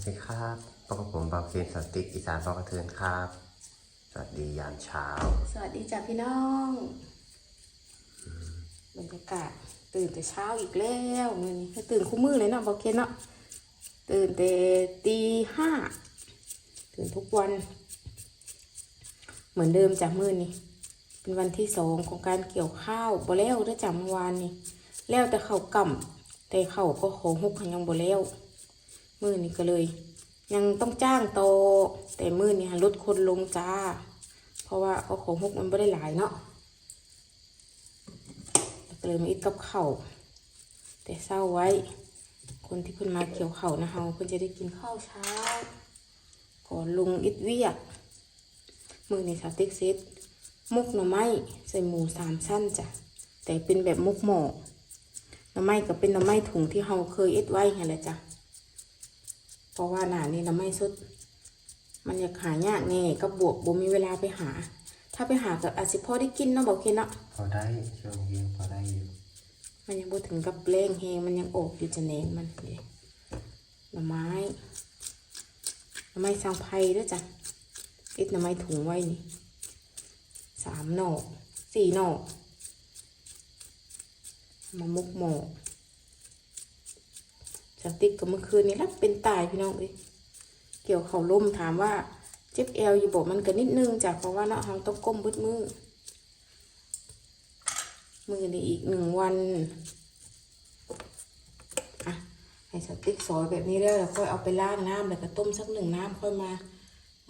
วัสดีครับพบกับผมบาวเคนสติกอีสานพอกระเทือนครับ สวัสดียามเช้า สวัสดีจ้ะพี่น้องบรรยากาศตื่นแต่เช้าอีกแล้วมื้อนี้ให้ตื่นคู่มือเลยเนาะบอกเคนเนาะ ตื่นแต่ตีห้า ตื่นทุกวัน เหมือนเดิมจ้ะมือนี้ เป็นวันที่สองของการเกี่ยวข้าวบ่แล้วเด้จ้ะเมื่อวานนี้ แล้วแต่เขาก่ำแต่เขาก็ขอฮุกหันยังบ่แล้ว มือนี้ก็เลย ยังต้องจ้างโต แต่มือนี้หันลดคนลงจ้า เพราะว่าเอาของฮุกมันไม่ได้หลายเนาะก็เลยมาอิดกับเข่าแต่เศร้าไว้ คนที่เพิ่นมาเกี่ยวเข่านะเฮาเพิ่นจะได้กินข้าวเช้าก่อนลงอิดเวียกมือในสาติ๊กเซตมุกหน่อไม้ใส่หมูสามชั้นจ้ะแต่เป็นแบบมุกหมอหน่อไม้ก็เป็นหน่อไม้ถุงที่เฮาเคยเอ็ดไว้ไงแหละจ้ะ เพราะว่าหนานี่หน่อไม้สดมันอยากหายากแน่ก็บวกบ่มีเวลาไปหา ถ้าไปหากับอาจสิพอได้กินเนาะบอกเคนเนาะพอได้ช่วงเย็นพอได้อยู่มันยังบ่ถึงกับแรงแฮงมันยังออกอยู่จะแหนงมันเด้หน่อไม้หน่อไม้สังไพรด้วยจ้ะเอ็ดหน่อไม้ถุงไว้นี่สามหน่อสี่หน่อมามุกหมอ ติ๊กกับเมื่อคืนนี้รับเป็นตายพี่น้องเอ้ยเกี่ยวเข่าล่มถามว่าเจ็บเอวอยู่บอกมันก็นิดนึงจ้ะเพราะว่าเนาะเราต้องก้มบึดมือ มือในอีกหนึ่งวันอะให้สติ๊กซอยแบบนี้แล้วแล้วค่อยเอาไปล้างน้ำแล้วก็ต้มสักหนึ่งน้ำค่อยมา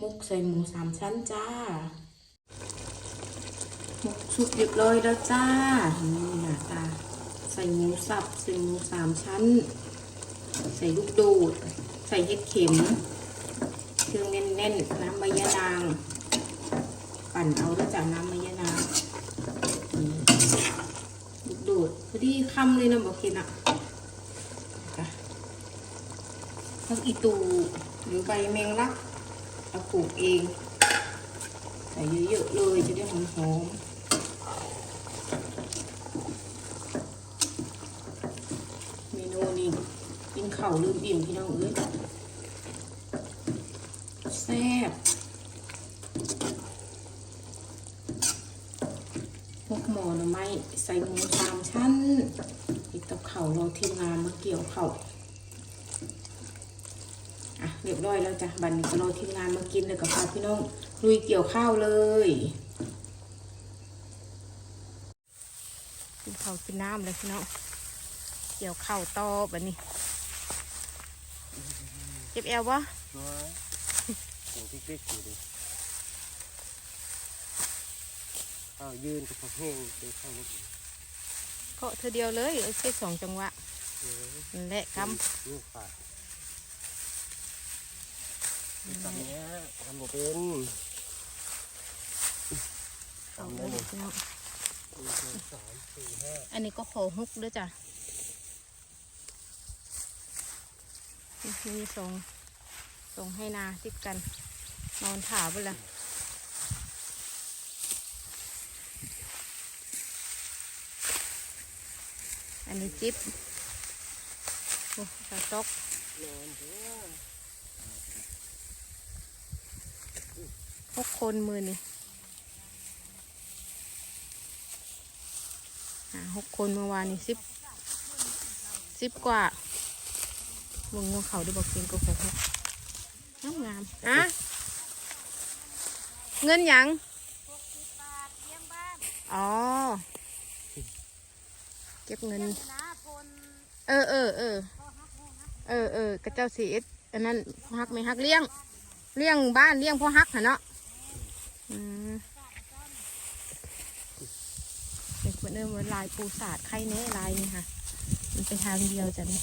มุกใส่หมูสามชั้นจ้าหมุกชุบเรียบร้อยแล้วจ้านี่หน้าตาใส่หมูสับใส่หมูสามชั้น ใส่ลูกโดดใส่เห็ดเข็ม เครื่องแน่นๆ น้ำมะยะนาง ปั่นเอาแล้วจากน้ำมะยะนางลูกโดดพอดีคำเลยนะบอกเคนอะค่ะผักอีตูหรือใบแมงลักเราปลูกเอง ใส่เยอะๆเลยจะได้หอมๆเมนูนี้ กินข้าลืมอิ่มพี่น้องเอ้ยแซ่บพวกหมอหน่อไม้ใส่หมูสามชั้นอีกกับเข่าวรอทีมงานมาเกี่ยวเขาวอะเรียบร้อยแล้วจ้ะบันนี้ก็รอทีมงานมากินเลยกับพาพี่น้องลุยเกี่ยวข้าวเลยกินข้าวกินน้ำเลยพี่น้องเกี่ยวข้าวต่อบันนี้เจ็บแอวปะน้อยสิ่งที่เล็กอยู่ดิเอายืนกับพวกแห้งเดินเข้าลูกก็เธอเดียวเลยเอาแค่สองจังหวะนั่นแหละกำลูกขาดทำเนี้ทำบ่เป็นทำได้ยหนึ่งพี่น้องสองสามสี่ห้าอันนี้ก็ขอฮุกด้วยจ้ะ มีส่งส่งให้นาติดกัน นอนถาไปละอันนี้จิ๊บโอ้ตาตกนอนเถอะหกคนมือนี่หาหกคนเมื่อวานนี่สิบสิบกว่า วงงูเขาได้บอกเพียงก็หกหกงามงามๆอะเงินหยังอ๋อ เก็บเงิน เออเออเออเออเออกระเจ้าสีเอสอันนั้นพ่อฮักไม่ฮักเลี้ยง เลี้ยงบ้านเลี้ยงพ่อฮักหะเนาะอืมเด็กคนเดิมว่าลายปูศาสาดไข่เน้ลายนี่ค่ะ มันไปทางเดียวจ้ะเนี่ย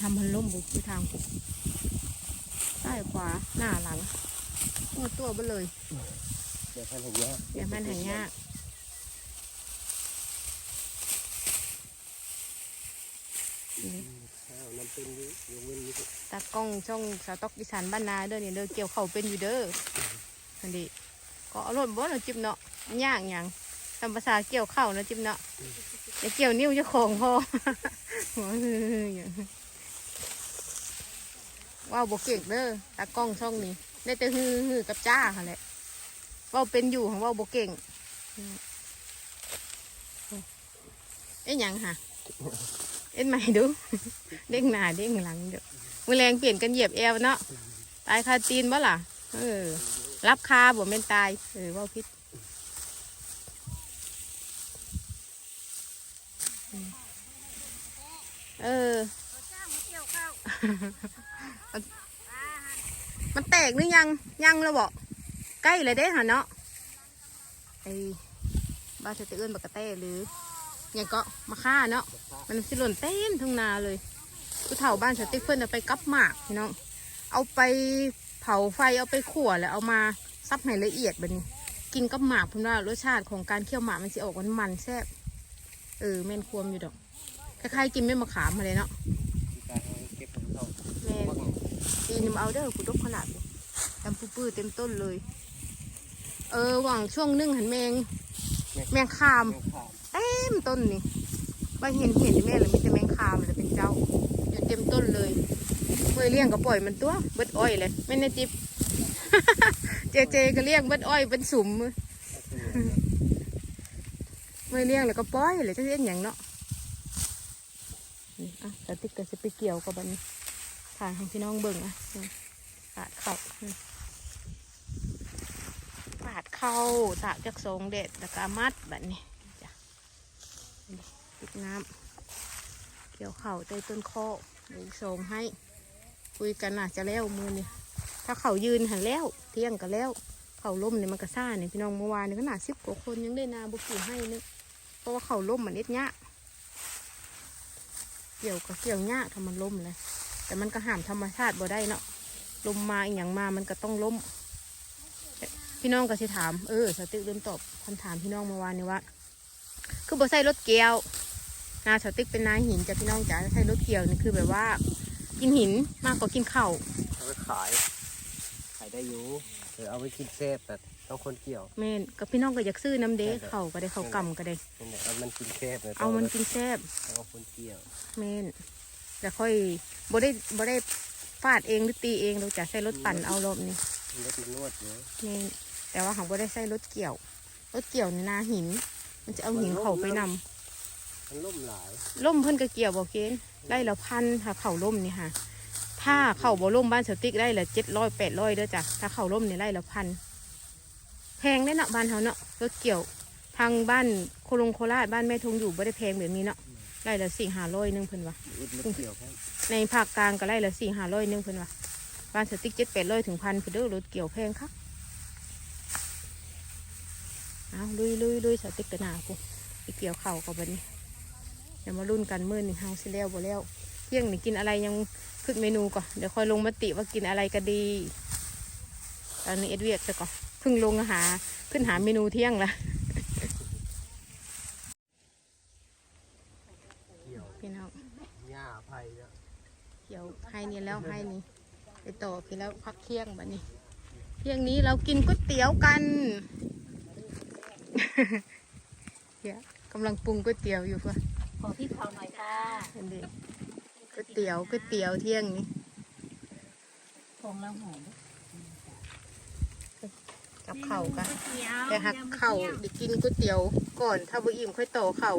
ทำพันล่มบุกคือทางปุกซ้ายขวาหน้าหลังหมดตัวไปเลยเดี๋ยวท่านเห็นยากอย่ามันหายากนี่ข้าวน้ำเป็นอยู่ยกเว้นนี้ตากล้องช่องสาวตอกอีสานบ้านนาเด้อเนี่ยเด้อเกี่ยวเขาวเป็นอยู่เด้ออันนี้ก็เอารถบ่เนาะจิบเนาะยากหยังทำภาษาเกี่ยวข้าวเนาะจิบเนาะอย่าเกี่ยวนิ้วเจะของพอหัวเฮ้ย ว้าวโบเก่งเด้อตากล้องช่องนี้ได้แต่ฮือฮือกับจ้าค่ะแหละว่าวเป็นอยู่ของว่าโบเก่งเอ้ยยังค่ะ เอ็นใหม่ดู เด้งหน้าเด้งหลังเดี๋ยวมือแรงเปลี่ยนกันเหยียบแอวเนาะตายคาตีนบ่ล่ะ เออ รับคาบ่เป็นตาย เออว่าวพิษเออ มันแตกหรือยังยังแล้วบอกใกล้เลยเด้หะเนาะไอ้บ้านเธอจะเอื้อนบักกะแต้หรืออย่างก็มาฆ่าเนาะมันสิหล่นเต้นทุ่งนาเลยผู้เฒ่าบ้านสติ๊กเพิ่อนเอาไปกับหมากพี่น้องเอาไปเผาไฟเอาไปขั่วแล้วเอามาซับให้ละเอียดแบบนี้ กินกับหมากพิ่นว่ารสชาติของการเคี่ยวหมากมันสิออกมันมันแซ่บเออแม่นควมอยู่ดอกคล้ายๆกินเม็ดมะขามมาเลยเนาะ การเก็บของเขา แม่น ปีนมเอาเด้อขุดกขนาดนี้ดำปื้อๆเต็มต้นเลย เออหวังช่วงนึ่งหันแมง แมงคามแม่งขามเต็มต้นนี่ว่าเห็นเห็นแม่เลยมีแต่แมงคามเลยเป็นเจ้าอยู่เต็มต้นเลยเมื่อเลี้ยงก็ปล่อยมันตัวเบิดอ้อยเลยไม่ในจิบเจเจก็เลี้ยงเบิดอ้อยเป็นสุมมือเมื่อเลี้ยงแล้วก็ปล่อยเลยจะเลี้ยงอย่างเนาะนี่อะแต่ติ๊กก็จะไปเกี่ยวกับมัน ถ่ายให้พี่น้องเบิ่งอะนี่ปาดเข่านี่ปาดเข้าตากจากสองเด็ดแล้วก็มัดแบบนี้จ้ะปิดน้ำเกี่ยวเข่าใต้ต้นข้อหรือส่งให้ คุยกันน่ะจะแล้วมือนี่ถ้าเขายืนหันแล้ว เที่ยงก็แล้ว เขาล่มเนี่ยมันก็ซ่าเนี่ยพี่น้องเมื่อวานเนี่ยขนาดสิบกว่าคนยังได้นาบุกีให้นึกเพราะว่าเขาล่มมันเอ็ดยะเกี่ยวก็เกี่ยวยากถ้ามันล่มเลย แต่มันก็ห้ามธรรมชาติบ่ได้เนาะลมมาอีกอย่างมามันก็ต้องล้มแต่พี่น้องก็สิถามเออสติ๊กเริ่มตอบคำถามพี่น้องเมื่อวานนี่ว่า คือบ่ใส่รถเกี่ยวนาสติ๊กเป็นนายหินจ้ะพี่น้องจ๋าใส่รถเกี่ยวนี่คือแบบว่า กินหินมากกว่ากินข้าวเอาไปขายขายได้อยู่หรือเอาไปกินเซฟแต่ต้องคนเกี่ยวแม่นกับพี่น้องก็อยากซื้อน้ำเด้เขาก็ได้เขากำก็ได้นี่แหละเอามันกินเซฟเลยเอามันกินแซ่บเอาคนเกี่ยวแม่น แต่ค่อยบ่ได้บ่ได้ฟาดเองหรือตีเองเราจะใช้รถปั่นเอารอบนี้มันรถมันนวดเยอะแม่นแต่ว่าเขาบ่ได้ใช้รถเกี่ยว รถเกี่ยวในนาหิน มันจะเอาหินเขาไปนำมันล่มหลายล่มเพิ่นก็เกี่ยวบ่เกณฑ์ไล่ละพันถ้าเขาล่มนี่ค่ะ ถ้าเขาบ่ล่มบ้านสติ๊กได้ละเจ็ดร้อยแปดร้อยเด้อจ้ะถ้าเขาล่มนี่ไล่ละพันแพงได้เนาะบ้านเขาเนาะรถเกี่ยวทางบ้านโคลงโคราชบ้านแม่ทงอยู่บ่ได้แพงแบบนี้เนาะ ไล่ละสี่ห้าร้อยนึงเพิ่นว่าอุดรถเกี่ยวแค่ในภาคกลางก็ไล่ละสี่ห้าร้อยนึงเพิ่นว่าบ้านสติ๊กเจ็ดแปดร้อยถึงพันเพิ่นเด้อรถเกี่ยวแพงครับเอาลุยลุยลุยสติ๊กกระหนากูไปเกี่ยวเข่าวกับบันนี้เดี๋ยวมารุ่นกันมื้อนี่เฮาสิแล้วบ่แล้วเที่ยงนี่กินอะไรยังคึกเมนูก่อนเดี๋ยวคอยลงมติว่ากินอะไรก็ดีตอนนี้เอ็ดเวียกจะก่อนเพิ่งลงหาขึ้นหาเมนูเที่ยงละ เกี่ยว พี่น้อง หญ้าไผ่ เนี่ยเดี๋ยวให้นี่แล้วให้นี่ไปต่อพี่แล้วพักเที่ยงบัดนี้ เที่ยงนี้เรากินก๋วยเตี๋ยวกันเดี๋ยวกำลังปรุงก๋วยเตี๋ยวอยู่ป่ะขอพี่เผาหน่อยค่ะเห็นดิก๋วยเตี๋ยวก๋วยเตี๋ยวเที่ยงนี้ผงละหอมกับเข่าวกันเตี๋ยวแต่หักเข่าวได้กินก๋วยเตี๋ยวก่อน ถ้าบ่อิ่มค่อยต่อเข่าว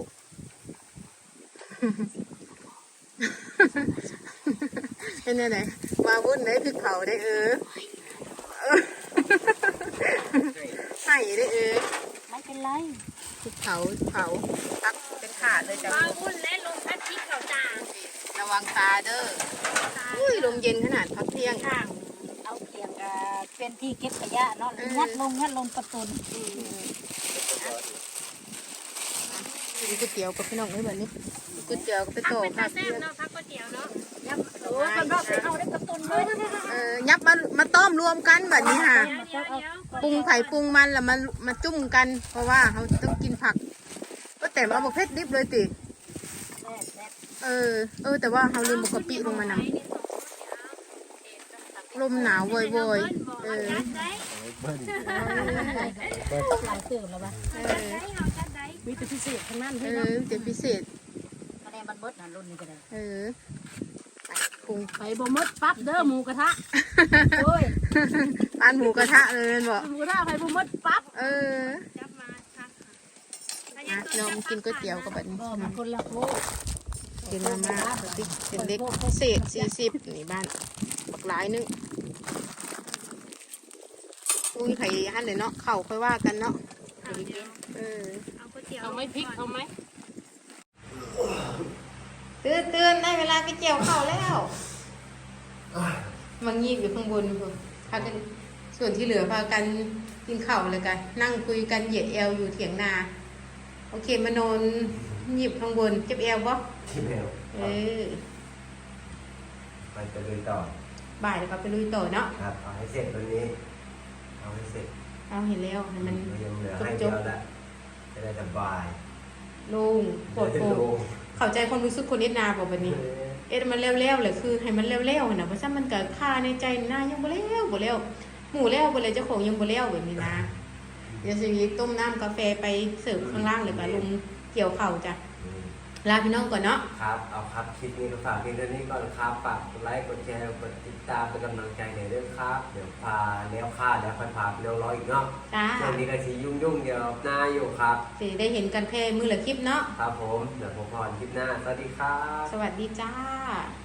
เป็นยังไงมาวุ่นได้พริกเผาได้เออเออให้ได้เออไม่เป็นไรพริกเผาเผาตักเป็นขาดเลยจ้ะปลาวุ่นและลงพัดพริกเขาจางระวังตาเด้ออุ้ยลมเย็นขนาดพักเที่ยงข้างเอาเพียงกับเป็นที่เก็บขยะเนาะงัดลงงัดลงประตูนกินก๋วยเตี๋ยวกับพี่น้องเลยแบบนี้ ก๋วยเตี๋ยวก็ไปต่อค่ะเที่ยงพักก๋วยเตี๋ยวเนาะโอ้มันรอบไปเอาได้ประตูนเลยเออยับมามาต้มรวมกันแบบนี้ค่ะเดี๋ยวเดี๋ยวปรุงไผ่ปรุงมันแล้วมามาจุ่มกัน เพราะว่าเขาต้องกินผัก ก็แต่เอาบกเพชรดิบเลยติแซ่บแซ่บเออ เออ แต่ว่าเขาลืมบกกะปิลงมานำลมหนาวโวยโวยๆเออเอาไว้เบิ้ลหลายตื่นแล้วปะเออมีแต่พิเศษทั้งนั้นเอที่อเนาะเดี๋ยวพิเศษ คะแนนมันเบิดนะรุ่นนี้ก็ได้เออปรุงไปบ่หมดปั๊บเด้อหมูกระทะโอ้ยร้านหมูกระทะเลยแม่นบ่หมูกระทะไปบ่หมดปั๊บเอออะน้องกินก๋วยเตี๋ยวกับบัดนี้บ่มันคนละโคกินมาม่าติ๊กเป็นเล็กเศษสี่สิบนี่บ้านบักหลายนึงอุ้ยไข่หั่นเลยเนาะเข่าค่อยว่ากันเนาะเออเอาไหมพริกเอาไหม ตื่นตื่นได้เวลาไปเกี่ยวเข่าวแล้วมังยีบอยู่ข้างบนพุ่นพากันส่วนที่เหลือพากันกินข้าวเลยกันนั่งคุยกันเหยียดเอวอยู่เถียงนา โอเคมานอนหยิบข้างบนเจ็บเอวบ่ที่เมลเออไปจะลุยต่อ บ่ายแล้วก็ไปลุยต่อเนาะครับเอาให้เสร็จวันนี้ เอาให้เสร็จ เอาเห็นแล้วให้มันยังเหลือจบให้จเดียบวละจะได้สบายโล่งปวดโปร่งเข้าใจความรู้สึกคนเอ็ดนาบอกแบบนี้ เอ็ดมันเร็วๆเลยคือ ให้มันเร็วๆนะเพราะฉะนั้นมันเกิดค่าในใจหน้ายังบ่เร็วบ่เร็วหมูแล้วบ่เลยเจ้าของยังบ่เร็วแบบนี้นะเดี๋ยวสิต้มน้ำกาแฟไปเสิร์ฟข้างล่างเลยก็ลงเกี่ยวเข่าวจ้ะอืม ลาพี่น้องก่อนเนาะ ครับ เอาครับ คลิปนี้ก็ฝากเพียงเท่านี้ก่อนครับ ฝากกดไลค์ กดแชร์ กดติดตามเป็นกำลังใจหน่อยด้วยครับ เดี๋ยวพาแนวค่าแล้วค่อยพาเร็วร้อยอีกเนาะจ้า ช่วงนี้ก็สียุ่งยุ่งๆเดี๋ยวหน้าอยู่ครับ สิได้เห็นกันแค่มือละคลิปเนาะ ครับผม เดี๋ยวผมพรคลิปหน้า สวัสดีครับ สวัสดีจ้าค